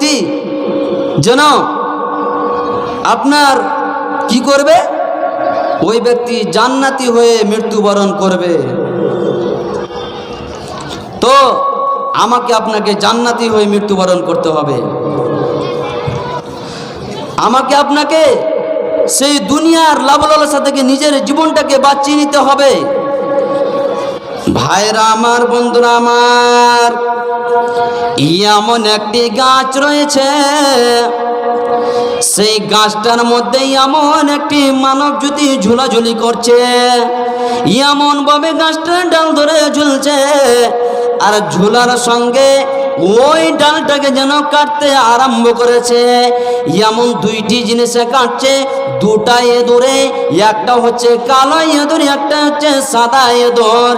ব্যক্তি যেন আপনার কি করবে? ওই ব্যক্তি জান্নাতি হয়ে মৃত্যুবরণ করবে। তো আমাকে আপনাকে জান্নাতি হয়ে মৃত্যুবরণ করতে হবে। আমাকে আপনাকে সেই দুনিয়ার লাভলালসা থেকে নিজের জীবনটাকে বাঁচিয়ে নিতে হবে। ভাইরা আমার, বন্ধুরা আমার এমন একটি গাছ রয়েছে। সেই গাছটার মধ্যে এমন একটি মানব জ্যোতি ঝুলাঝুলি করছে। এমন ভাবে গাছটার ডাল ধরে ঝুলছে। আর ঝুলার সঙ্গে ওই ডালটাকে যেন কাটতে আরম্ভ করেছে। এমন দুইটি জিনিসে কাটছে, দুটা এদোরে, একটা হচ্ছে কালো এদোর, একটা হচ্ছে সাদা এদোর।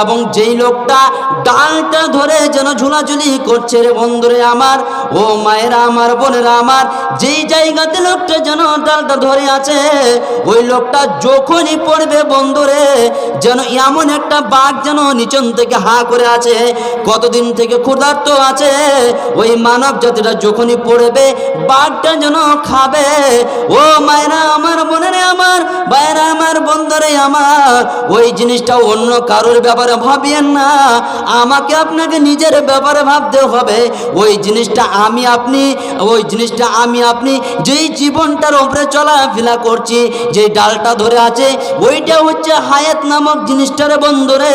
এবং যেই লোকটা ডালটা ধরে যেন ঝুলাঝুলি করছে রে বন্ধুরে আমার ও মায়েরা, আমার বোনেরা, আমার যেই জায়গাতে লোকটা যেন ডালটা ধরে আছে, ওই লোকটা যখনই পড়বে বন্ধুরে যেন এমন একটা বাঘ যেন নিচন থেকে হা করে আছে, কতদিন থেকে ক্ষুধার্ত আছে, ওই মানব জাতিটা যখনই পড়বে, বাঘটা যেন খাবে, ও মায়েরা, আমার বোনেরে, আমার বাইরা আমার বন্ধুরে, আমার, ওই জিনিসটা অন্য কারোর ব্যাপারে ভাবিয়েন না, আমাকে আপনাকে নিজের ব্যাপারে ভাবতে হবে, ওই জিনিসটা আমি আপনি, ওই জিনিসটা আমি আপনি, যেই জীবনটার ওপরে চলাফেরা করছি, যেই ডালটা ধরে আছে, ওইটা হচ্ছে হায়াত নামক জিনিসটারে বন্ধুরে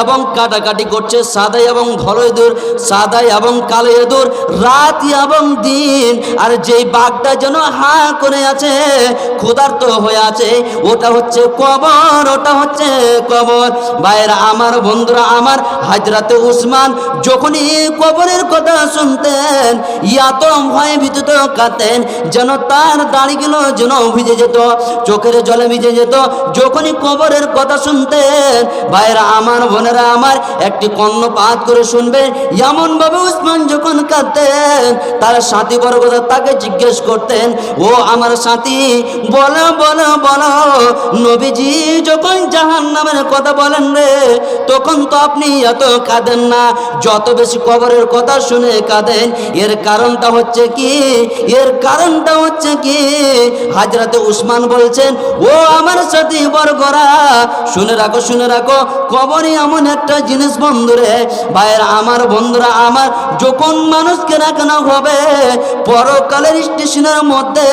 এবং কাটাকাটি করছে সাদা এবং ধলো এদুর সাদা এবং কালো এদুর রাত এবং দিন। আর যেই বাঘটা যেন হা করে আছে, ক্ষুধার্ত হয়ে আছে, ওটা হচ্ছে কবর, ওটা হচ্ছে কবর। ভাইরা আমার বন্ধুরা, আমার হাজরাতে উসমান, যখনই কবরের কথা শুনতেন এত ভয়ে ভীত কাঁদতেন যেন তার দাড়িগুলো যেন ভিজে যেত, চোখের জলে ভিজে যেত। যখনই কবরের কথা শুনতেন ভাইরা আমার, বোনেরা আমার, একটি কর্ণপাত করে শুনবেন এমন ভাবে উসমান যখন কাঁদতেন, তার সাথী বর্গতা তাকে জিজ্ঞেস করতেন, ও আমার সাথী, বলো বলো বলো, নবীজি যখন জাহান নামের কথা বলেন রে, তখন তো আপনি এত কাঁদেন না, যত বেশি কবরের কথা শুনে কাঁদেন এর কারণটা হচ্ছে কি? এর কারণটা হচ্ছে কি? হাজরাতে উসমান বলছেন, ও আমার সাথী বর্গরা, শুনে রাখো শুনে রাখো কবরই এমন একটা জিনিস বন্ধুরে ভাইয়ের আমার বন্ধুরা আমার, যখন মানুষকে রাখানো হবে, পরকালের স্টেশনের মধ্যে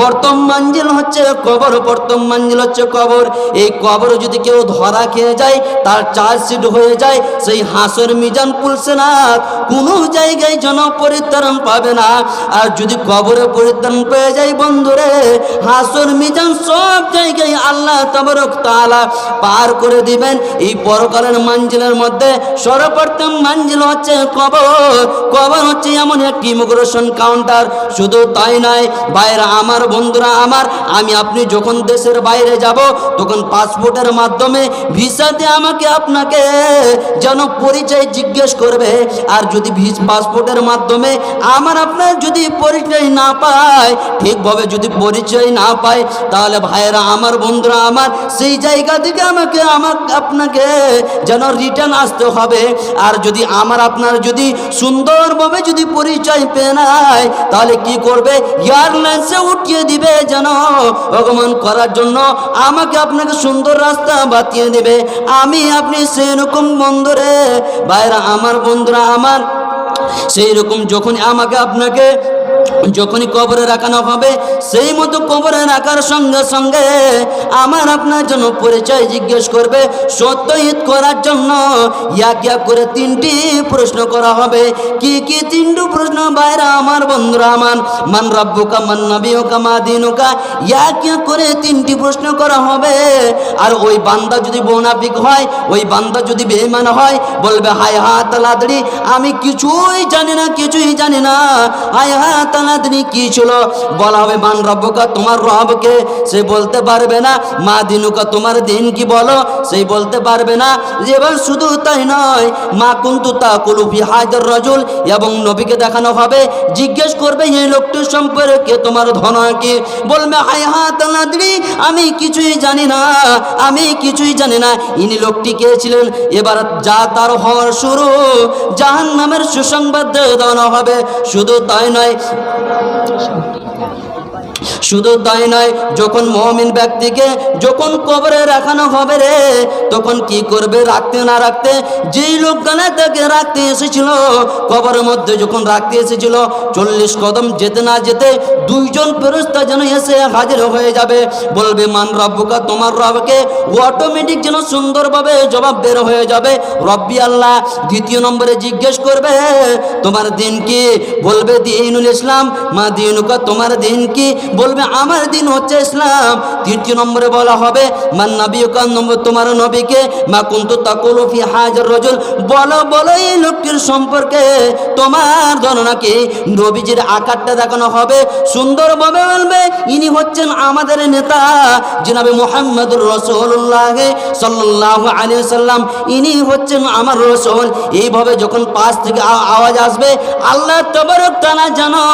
প্রথম মঞ্জিল হচ্ছে কবর, প্রথম মঞ্জিল হচ্ছে কবর। এই কবর যদি কেউ ধরা খেয়ে যায়, তার চার্জশিট হয়ে যায়, সেই হাঁসের মিজান পুলছে না কোনো জায়গায় যেন পরিত্রাণ পাবে না। আর যদি কবরে পরিত্রাণ পেয়ে যায় বন্ধুরে, হাঁসের মিজান সব জায়গায় আল্লাহ তাআলা পার করে দিবেন। এই পরকালের মঞ্জিলের মধ্যে সর্বপ্রথম মঞ্জিল হচ্ছে কবর। কবর হচ্ছে এমন একটি ইমিগ্রেশন কাউন্টার। শুধু তাই নয় বাইরে আমার বন্ধুরা, আমার, আমি আপনি যখন দেশের বাইরে যাব, তখন পাসপোর্টের মাধ্যমে ভিসাতে আমাকে আপনাকে যেন পরিচয় জিজ্ঞেস করবে। আর যদি পাসপোর্টের মাধ্যমে আমার আপনার যদি পরিচয় না পায়, ঠিকভাবে যদি পরিচয় না পায়, তাহলে ভাইয়েরা, আমার বন্ধুরা, আমার সেই জায়গা থেকে আমাকে আমার আপনাকে যেন রিটার্ন আসতে হবে। আর যদি আমার আপনার যদি সুন্দরভাবে যদি পরিচয় পেয়ে নেয়, তাহলে কি করবে? এয়ারলাইন্সে উঠিয়ে দিবে যেন অগমন করার জন্য। আমাকে আপনাকে সুন্দর রাস্তা বাতিয়ে দেবে। আমি আপনি সেরকম বন্ধুরে। ভাইরা আমার বন্ধুরা, আমার সেই রকম যখন আমাকে আপনাকে যখনই কবরে রাখানো হবে, সেই মতো কবরে রাখার সঙ্গে সঙ্গে আমার আপনার জন্য পরিচয় জিজ্ঞেস করবে সত্যহিত করার জন্য এক এক করে তিনটি প্রশ্ন করা হবে। কি কি তিনটি প্রশ্ন? বাইরা আমার বন্ধুরা আমার মান রব্বুকা, মান নবীকা মা দিনুকা এক এক করে তিনটি প্রশ্ন করা হবে। আর ওই বান্দা যদি বোনাফিক হয়, ওই বান্দা যদি বেঈমান হয়, বলবে, হায় হা তালাদড়ি, আমি কিছুই জানি না, কিছুই জানি না। হায় হা তালাদড়ি, কি ছিল? বলা হবে, মান রব্বকা, তোমার রবকে, সে বলতে পারবে না। মা দিনুকা, তোমার দিন কি বলো? সেই বলতে পারবে না। এবার শুধু তাই নয়, মা কুন্তু তা কুলুফি হায়দার রজুল এবং নবীকে দেখানো হবে। জিজ্ঞেস করবে, এই লোকটির সম্পর্কে তোমার ধন কি? বলবে, হায় হাত নাদরি আমি কিছুই জানি না, আমি কিছুই জানি না। ইনি লোকটি কে ছিলেন? এবার যা তার হওয়ার শুরু জাহান নামের সুসংবাদ দেওয়ানো হবে। শুধু তাই নয় শুধু তাই নয়, যখন মহমিন ব্যক্তিকে যখন কবরে রাখানো হবে রে, তখন কি করবে রাখতে না রাখতে? যেই লোকখানে তাকে রাখতে এসেছিল, কবরের মধ্যে যখন রাখতে এসেছিল, চল্লিশ কদম যেতে না যেতে দুইজন ফেরস্তা যেন এসে হাজির হয়ে যাবে। বলবে, মান রব্বুকা, তোমার রবকে অটোমেটিক যেন সুন্দরভাবে জবাব বের হয়ে যাবে। রব্বি আল্লাহ দ্বিতীয় নম্বরে জিজ্ঞেস করবে, তোমার দিন কি? বলবে, দিনুল ইসলাম, মা দিনুকা, তোমার দিন কি? বলবে আমার দিন হচ্ছে ইসলাম। তৃতীয় নম্বরে বলা হবে, মান নবীকা নম্বর তোমার নবীকে মা কুন্তু তাকুলু ফি হাজার রজুল। বলো বলো এই লোকটির সম্পর্কে। তোমার গণনা কি নবীজির আকারটা দেখানো হবে। সুন্দরভাবে বলবে, ইনি হচ্ছেন আমাদের নেতা, জনাবে মোহাম্মদুর রসুল্লাহ সাল্লাহ আলী সাল্লাম ইনি হচ্ছেন আমার রসুল। এইভাবে যখন পাশ থেকে আওয়াজ আসবে, আল্লাহ তবরক টানা জানো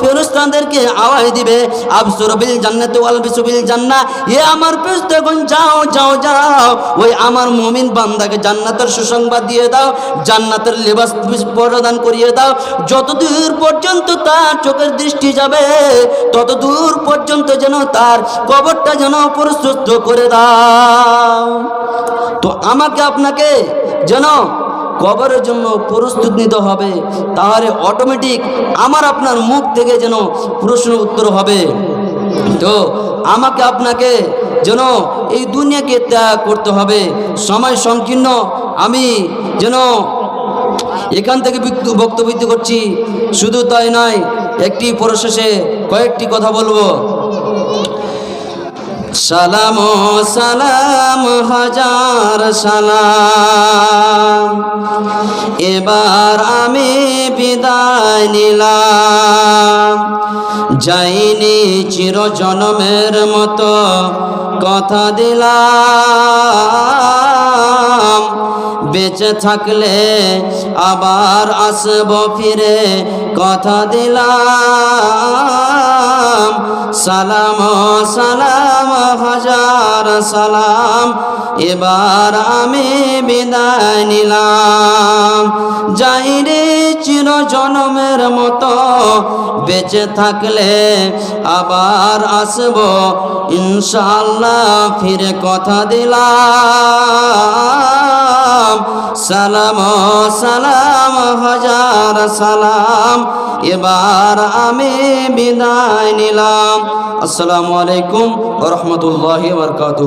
ফেরুস্তানদেরকে আওয়াজ দিবে। আবসুর বিল জান্নাত ওয়াল বিসুবিল জান্নাহ এ আমার পেস্তেগণ যাও যাও যাও। ওই আমার মুমিন বান্দাকে জান্নাতের সুসংবাদ দিয়ে দাও, জান্নাতের লেবাস প্রদান করিয়ে দাও। যত দূর পর্যন্ত তার চোখের দৃষ্টি যাবে তত দূর পর্যন্ত যেন তার কবরটা যেন প্রস্তুত করে দাও। তো আমাকে আপনাকে যেন কবরের জন্য প্রস্তুত নিতে হবে, তাহলে অটোমেটিক আমার আপনার মুখ থেকে যেন প্রশ্ন উত্তর হবে। তো আমাকে আপনাকে যেন এই দুনিয়াকে ত্যাগ করতে হবে। সময় সংকীর্ণ, আমি যেন এখান থেকে বক্তব্য করছি। শুধু তাই নয়, একটি পরশেষে কয়েকটি কথা বলব। সালাম সালাম, হাজার সালাম। এবার আমি বিদায় নিলাম। যাইনি চির জনমের মতো কথা দিলাম। বেঁচে থাকলে আবার আসব ফিরে কথা দিলাম। সালাম সালাম, হাজার সালাম। এবার আমি বিদায় নিলাম। যাই রে চির জনমের মতো বেঁচে থাকলে আবার আসব ইনশাল্লাহ ফিরে কথা দিলাম। সালাম সালাম, হাজার সালাম। এবার আমি বিদায় নিলাম। আসসালামু আলাইকুম রহমতুল্লাহ বরকাত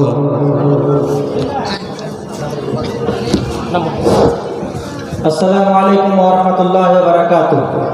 আসসালামু আলাইকুম রাহমাতুল্লাহি ওয়া বারাকাতুহু।